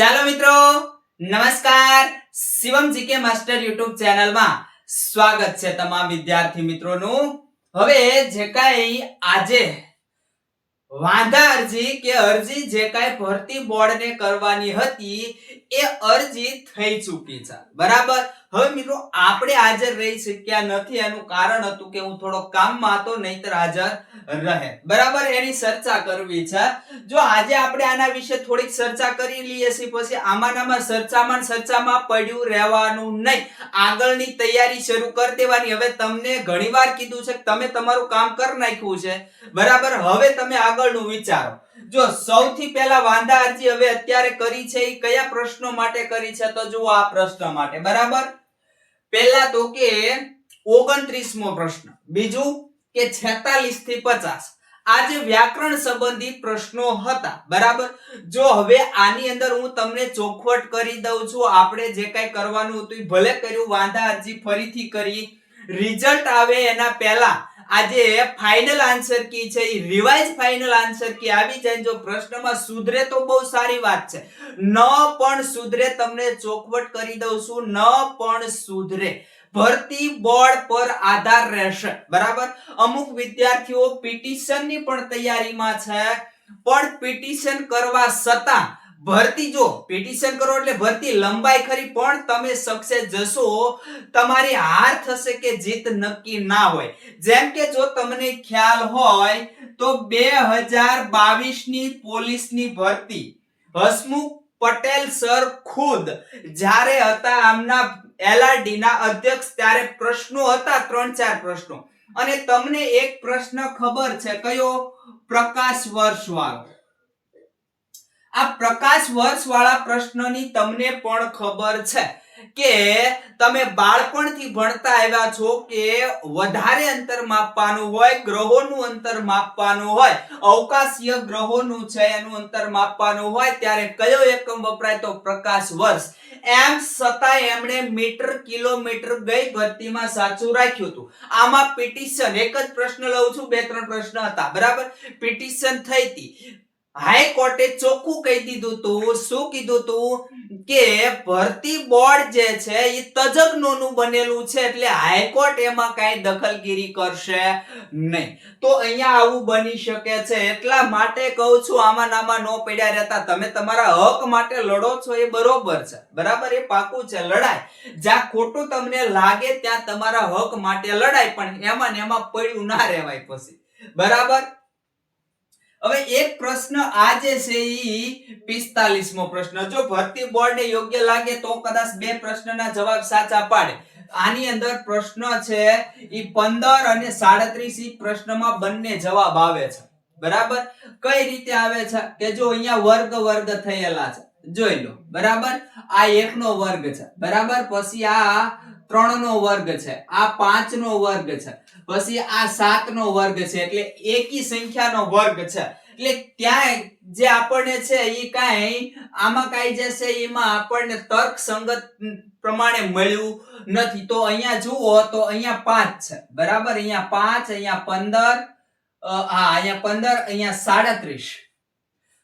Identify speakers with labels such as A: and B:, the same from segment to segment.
A: ચાલો મિત્રો, નમસ્કાર. શિવમ જીકે માસ્ટર યુટ્યુબ ચેનલમાં સ્વાગત છે તમામ વિદ્યાર્થી મિત્રોનું. હવે જે કાંઈ આજે વાંધા અરજી કે અરજી જે કાંઈ ભરતી બોર્ડને કરવાની હતી, એ અરજી થઈ ચૂકી છે. બરાબર? હવે મિત્રો, આપણે હાજર રહી શક્યા નથી. એનું કારણ હતું કે હું થોડો કામમાં હતો, નહીતર હાજર રહે. બરાબર? એની ચર્ચા કરવી છે. જો આજે આપણે આના વિશે થોડીક ચર્ચા કરી લઈએ છીએ, પછી આમાં ને ચર્ચામાં ચર્ચામાં પડ્યું રહેવાનું નહીં. આગળની તૈયારી શરૂ કરી દેવાની. હવે તમને ઘણીવાર કીધું છે કે તમે તમારું કામ કરી નાખ્યું છે. બરાબર? હવે તમે આગળનું વિચારો. જો સૌથી પહેલા વાંધા અરજી હવે અત્યારે કરી છે એ કયા પ્રશ્નો માટે કરી છે? તો જુઓ આ પ્રશ્ન માટે. બરાબર? પહેલા તો કે 29મો પ્રશ્ન. બીજું કે 46 થી 50 આ જે વ્યાકરણ સંબંધી પ્રશ્નો હતા. બરાબર? જો હવે આની અંદર હું તમને ચોખવટ કરી દઉં છું, આપણે જે કાંઈ કરવાનું હતું એ ભલે કર્યું, વાંધા અરજી ફરીથી કરી. રિઝલ્ટ આવે એના પહેલા આજે ફાઇનલ આન્સર કી છે એ રિવાઇઝ ફાઇનલ આન્સર કી આવી જાય જો પ્રશ્નમાં સુધરે તો બહુ સારી વાત છે. ન પણ સુધરે તમને ચોકવટ કરી દઉં છું, ન પણ સુધરે. ભરતી બોર્ડ પર આધાર રહેશે, બરાબર? અમુક વિદ્યાર્થીઓ પિટિશનની પણ તૈયારીમાં છે, પણ પિટિશન કરવા છતાં ભરતી જો પિટિશન કરો એટલે ભરતી લંબાઈ ખરી, પણ તમે સક્સેસ જશો, તમારી હાર થશે કે જીત નક્કી ના હોય. જેમ કે જો તમને ખ્યાલ હોય, તો બે હજાર બાવીસની પોલીસની ભરતી. હસમુખ પટેલ સર ખુદ જ્યારે હતા આમના એલઆરડી ના અધ્યક્ષ, ત્યારે પ્રશ્નો હતા, ત્રણ ચાર પ્રશ્નો. અને તમને એક પ્રશ્ન ખબર છે, કયો? પ્રકાશ વર્ષ વાળો આ પ્રકાશ વર્ષ વાળા પ્રશ્નની તમને પણ ખબર છે કે તમે બાળપણથી ભણતા આવ્યા છો કે વધારે અંતર માપવાનું હોય, ગ્રહોનું અંતર માપવાનું હોય, અવકાશીય ગ્રહોનું છે એનું અંતર માપવાનું હોય, ત્યારે કયો એકમ વપરાય તો પ્રકાશ વર્ષ? એમ છતાં એમણે મીટર, કિલોમીટર ગઈ ભરતીમાં સાચું રાખ્યું હતું. આમાં પિટિશન, એક જ પ્રશ્ન લઉં છું, બે, ત્રણ પ્રશ્ન હતા, બરાબર? પિટિશન થઈ હતી. હાઈકોર્ટે ચોખ્ખું કહી દીધું તું, શું કીધું તું? કે ભરતી બોર્ડ જે છે એ તજજ્ઞોનું બનેલું છે, એટલે હાઈકોર્ટ એમાં કાંઈ દખલગીરી કરશે નહીં. તો અહીંયા આવું બની શકે છે. એટલા માટે કહું છું, આમાં નામાં નો પડ્યા રહેતા. તમે તમારા હક માટે લડો છો એ બરોબર છે. બરાબર? એ પાકું છે. લડાઈ જ્યાં ખોટું તમને લાગે, ત્યાં તમારા હક માટે લડાય. પણ એમાં ને એમાં પડ્યું ના રહેવાય પછી. બરાબર? હવે એક પ્રશ્ન આ જે છે ઈ 45મો પ્રશ્ન. જો ભરતી બોર્ડને યોગ્ય લાગે તો કદાચ બે પ્રશ્નના જવાબ સાચા પાડે. આની અંદર પ્રશ્ન છે, ઈ 15 અને 37 ઈ પ્રશ્નમાં બંને જવાબ આવે છે. બરાબર? કઈ રીતે આવે છે? કે જો અહીંયા વર્ગ વર્ગ થયેલા છે. જોઈ લો. બરાબર? આ એકનો વર્ગ છે. બરાબર? પછી આ ત્રણ નો વર્ગ છે. આ પાંચ નો વર્ગ છે. પછી આ સાત નો વર્ગ છે. એટલે એકી સંખ્યાનો વર્ગ છે. એટલે ત્યાં જે આપણને છે એ કાંઈ આમાં કાંઈ જે છે એમાં આપણને તર્ક સંગત પ્રમાણે મળ્યું નથી. તો અહીંયા જુઓ, તો અહીંયા પાંચ છે. બરાબર? અહીંયા પાંચ, અહીંયા પંદર હા, અહીંયા પંદર, અહીંયા સાડત્રીસ.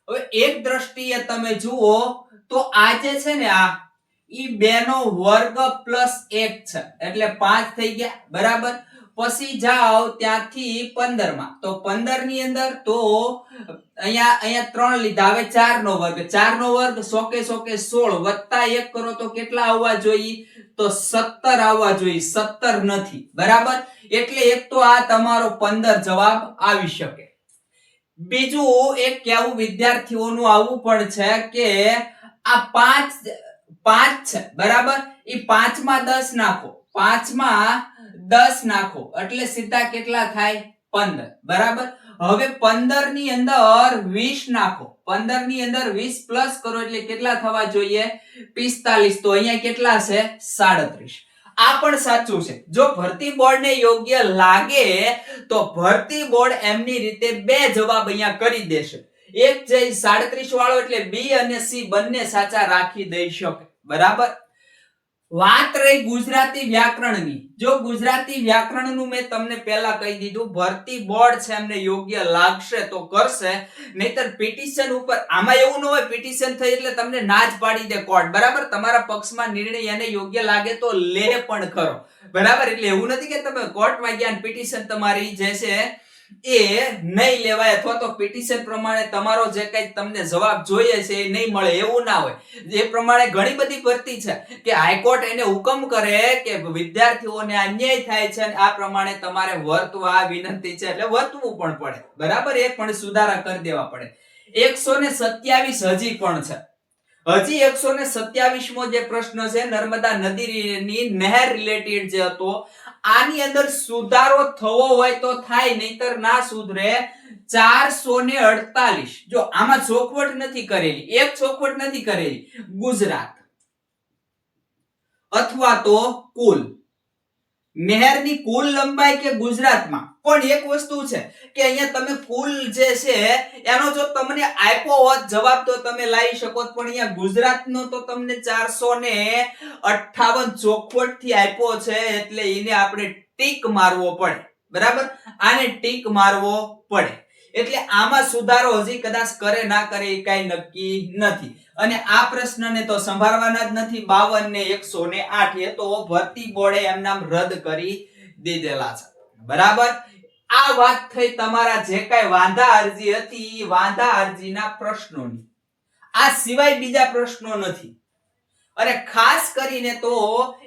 A: હવે એક દ્રષ્ટિએ તમે જુઓ, તો આ જે છે ને આ ઈ બે નો વર્ગ પ્લસ એક છે. એટલે પાંચ થઈ ગયા. બરાબર? પછી જાઓ ત્યાંથી પંદરમાં તો પંદરની અંદર તો અહીંયા અહીંયા ત્રણ લીધા. હવે ચાર નો વર્ગ. ચાર નો વર્ગ સોકે સોકે સોળ વત્તા એક કરો તો કેટલા આવવા જોઈએ? તો સત્તર આવવા જોઈએ. સત્તર નથી. બરાબર? એટલે એક તો આ તમારો પંદર જવાબ આવી શકે. બીજું એક કેવું વિદ્યાર્થીઓનું આવું પણ છે કે આ પાંચ પાંચ છે. બરાબર? એ પાંચમાં દસ નાખો. પાંચમાં દસ નાખો. એટલે સીધા કેટલા થાય? પંદર. બરાબર? હવે પંદરની અંદર વીસ નાખો. પંદરની અંદર વીસ પ્લસ કરો એટલે કેટલા થવા જોઈએ? પિસ્તાલીસ. તો અહીંયા કેટલા છે? સાડત્રીસ. આ પણ સાચું છે. જો ભરતી બોર્ડને યોગ્ય લાગે, તો ભરતી બોર્ડ એમની રીતે બે જવાબ અહીંયા કરી દેશે. એક જઈ સાડત્રીસ વાળો એટલે બી અને સી બંને સાચા રાખી દઈ શકે. બરાબર? વાત રહી ગુજરાતી વ્યાકરણની. જો ગુજરાતી વ્યાકરણનું મેં તમને પહેલા કહી દીધું, ભરતી બોર્ડ છે એમને યોગ્ય લાગશે તો કરશે, નહીતર પિટિશન ઉપર, આમાં એવું ન હોય પિટિશન થઈ એટલે તમને ના જ પાડી દે કોર્ટ, બરાબર? તમારા પક્ષમાં નિર્ણય એને યોગ્ય લાગે તો લે પણ ખરો. બરાબર? એટલે એવું નથી કે તમે કોર્ટમાં ગયા પિટિશન તમારી જે છે એ નહીં લેવાય અથવા તો પિટિશન પ્રમાણે તમારો જે કઈ તમને જવાબ જોઈએ છે એ નહીં મળે, એવું ના હોય. એ પ્રમાણે ઘણી બધી ભરતી છે કે હાઈકોર્ટ એને હુકમ કરે કે વિદ્યાર્થીઓને અન્યાય થાય છે આ પ્રમાણે તમારે વર્તવા વિનંતી છે એટલે વર્તવું પણ પડે. બરાબર? એ પણ સુધારા કરી દેવા પડે. એકસો ને સત્યાવીસ હજી પણ છે. હજી એકસો ને સત્યાવીસમો જે પ્રશ્ન છે, નર્મદા નદીની નહેર રિલેટેડ જે હતો આની અંદર સુધારો થવો હોય તો થાય, નહીતર ના સુધરે ચારસો ને અડતાલીસ. જો આમાં ચોખવટ નથી કરેલી, એક ચોખવટ નથી કરેલી, ગુજરાત. અથવા તો કુલ. નહેરની કુલ લંબાઈ કે ગુજરાતમાં? પણ એક વસ્તુ છે કે અહીંયા તમે કુલ જે છે, એનો જો તમને આપ્યો હોત, જવાબ તો તમે લાવી શકો પણ અહીંયા ગુજરાતનો તો તમને ચારસો ને અઠ્ઠાવન ચોખવટથી આપ્યો છે, એટલે એને આપણે ટીક મારવો પડે. બરાબર? આને ટીક મારવો પડે. એટલે આમાં સુધારો હજી કદાચ કરે ના કરે એ કઈ નક્કી નથી. અને આ પ્રશ્નને તો સંભાળવાના જ નથી. બાવન ને એકસો ને આઠ એ તો ભરતી બોર્ડે એમનામ રદ કરી દીધેલા છે. બરાબર? આ વાત થઈ તમારા જે કઈ વાંધા અરજી હતી એ વાંધા અરજીના પ્રશ્નોની. આ સિવાય બીજા પ્રશ્નો નથી. અને ખાસ કરીને તો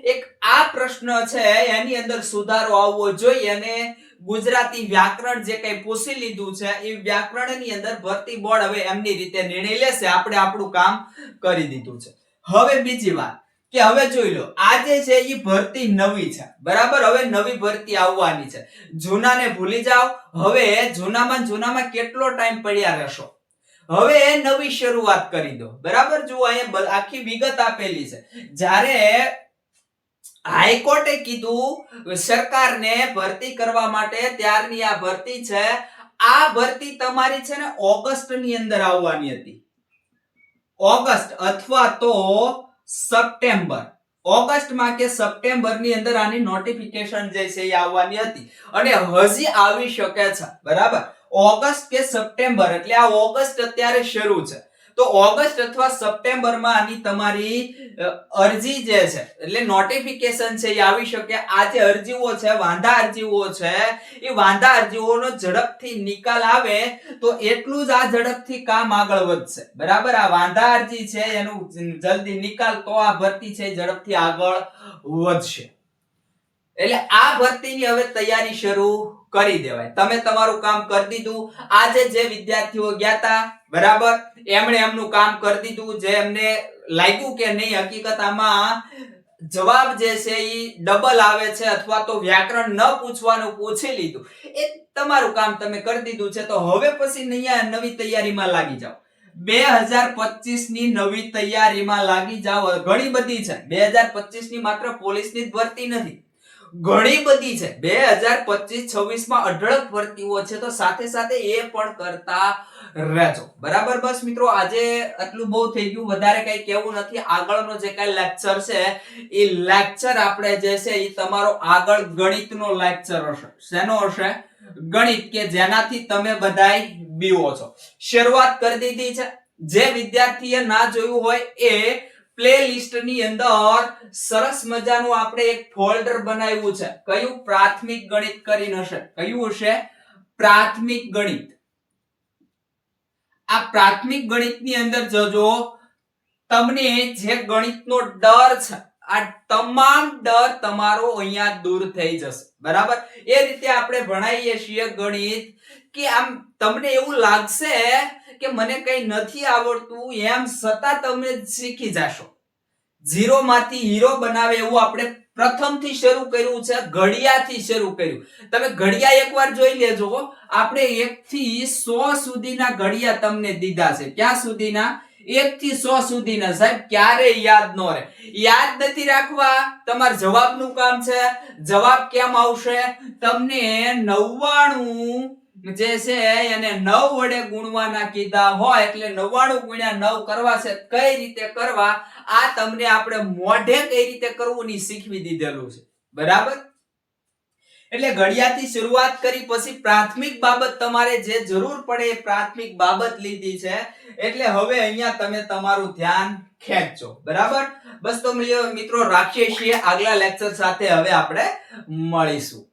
A: એક આ પ્રશ્ન છે, એની અંદર સુધારો આવવો જોઈએ અને ગુજરાતી વ્યાકરણ જે કઈ પૂછી લીધું છે, એ વ્યાકરણની અંદર ભરતી બોર્ડ હવે એમની રીતે નિર્ણય લેશે, આપણે આપણું કામ કરી દીધું છે. હવે બીજી વાત કે હવે જોઈ લો, આજે છે એ ભરતી નવી છે, બરાબર? હવે નવી ભરતી આવવાની છે. જૂનાને ભૂલી જાઓ, હવે જૂનામાં ને જૂનામાં કેટલો ટાઈમ પડ્યા રહેશો? હવે નવી શરૂઆત કરી દો, બરાબર? જુઓ, અહીંયા આખી વિગત આપેલી છે. જ્યારે હાઈકોર્ટે કીધું, સરકારને ભરતી કરવા માટે ત્યારની આ ભરતી છે. આ ભરતી તમારી છે ને ઓગસ્ટની અંદર આવવાની હતી. ઓગસ્ટ અથવા તો સપ્ટેમ્બર. ઓગસ્ટમાં કે સપ્ટેમ્બરની અંદર આની નોટિફિકેશન જે છે એ આવવાની હતી. અને હજી આવી શકે છે. બરાબર? ઓગસ્ટ કે સપ્ટેમ્બર. એટલે આ ઓગસ્ટ અત્યારે શરૂ છે. તો ઓગસ્ટ અથવા સપ્ટેમ્બરમાં આની તમારી અરજી જે છે, એટલે નોટિફિકેશન છે, એ આવી શકે. આ જે અરજીઓ છે, વાંધા અરજીઓ છે, એ વાંધા અરજીઓનો ઝડપથી નિકાલ આવે તો એટલું જ આ ઝડપથી કામ આગળ વધશે. બરાબર? આ વાંધા અરજી છે, એનું જલ્દી નિકાલ તો આ ભરતી છે ઝડપથી આગળ વધશે. એટલે આ ભરતીની હવે તૈયારી શરૂ કરી દેવાય. તમે તમારું કામ કરી દીધું. આજે જે વિદ્યાર્થીઓ ગયા હતા બરાબર? એમણે એમનું કામ કરી દીધું. જે એમને લાગ્યું કે નહીં, હકીકત આમાં જવાબ જે છે એ ડબલ આવે છે અથવા તો વ્યાકરણ ન પૂછવાનું પૂછી લીધું. એ તમારું કામ તમે કરી દીધું છે. તો હવે પછી અહીંયા નવી તૈયારીમાં લાગી જાઓ. બે હજાર પચીસની નવી તૈયારીમાં લાગી જાઓ. ઘણી બધી છે. બે હજાર પચીસની માત્ર પોલીસની જ ભરતી નથી. ઘણી બધી છે. બે હજાર પચીસ છવ્વીસમાં અઢળક ભરતીઓ છે. તો સાથે સાથે એ પણ કરતા રહેજો. બરાબર? બસ મિત્રો, આજે આટલું બહુ થઈ ગયું. વધારે કઈ કેવું નથી. આગળનો જે કઈ લેક્ચર છે, એ લેક્ચર આપણે જે છે, એ તમારો આગળ ગણિતનો લેક્ચર હશે. શેનો હશે? ગણિત, કે જેનાથી તમે બધાય બીવો છો. શરૂઆત કરી દીધી છે. જે વિદ્યાર્થીએ ના જોયું હોય, એ પ્લે લિસ્ટની અંદર સરસ મજાનું આપણે એક ફોલ્ડર બનાવ્યું છે. કયું પ્રાથમિક ગણિત કરીને હશે? કયું હશે? પ્રાથમિક ગણિત. આ પ્રાથમિક ગણિતની અંદર જજો તમને જે ગણિતનો ડર છે, આ તમામ ડર તમારો અહીંયા દૂર થઈ જશે. બરાબર? એ રીતે આપણે ભણાવીએ છીએ ગણિત કે આમ તમને એવું લાગશે કે મને કઈ નથી આવડતું, એમ છતાં તમે શીખી જાશો. ઝીરો માંથી હીરો બનાવે એવું આપણે પ્રથમથી શરૂ કર્યું છે ઘડિયાથી શરૂ કર્યું. તમે ઘડિયા એકવાર જોઈ લેજો આપણે એક થી સો સુધીના ઘડિયા તમને દીધા છે. ક્યાં સુધીના? એક થી સો સુધીના. સાહેબ ક્યારે યાદ ન રહે. યાદ નથી રાખવા. તમાર જવાબનું કામ છે. જવાબ કેમ આવશે? તમને નવ્વાણું જે છે એને નવ વડે ગુણવાના કીધા હોય એટલે નવ્વાણું ગુણ્યા નવ કરવા છે, કઈ રીતે કરવા? આ તમને આપણે મોઢે કઈ રીતે કરવું શીખવી દીધેલું છે. બરાબર? એટલે ઘડિયાથી શરૂઆત કરી, પછી પ્રાથમિક બાબત તમારે જે જરૂર પડે એ પ્રાથમિક બાબત લીધી છે. એટલે હવે અહીંયા તમે તમારું ધ્યાન ખેંચો બરાબર? બસ તો મિત્રો, રાખીએ છીએ. આગલા લેક્ચર સાથે હવે આપણે મળીશું.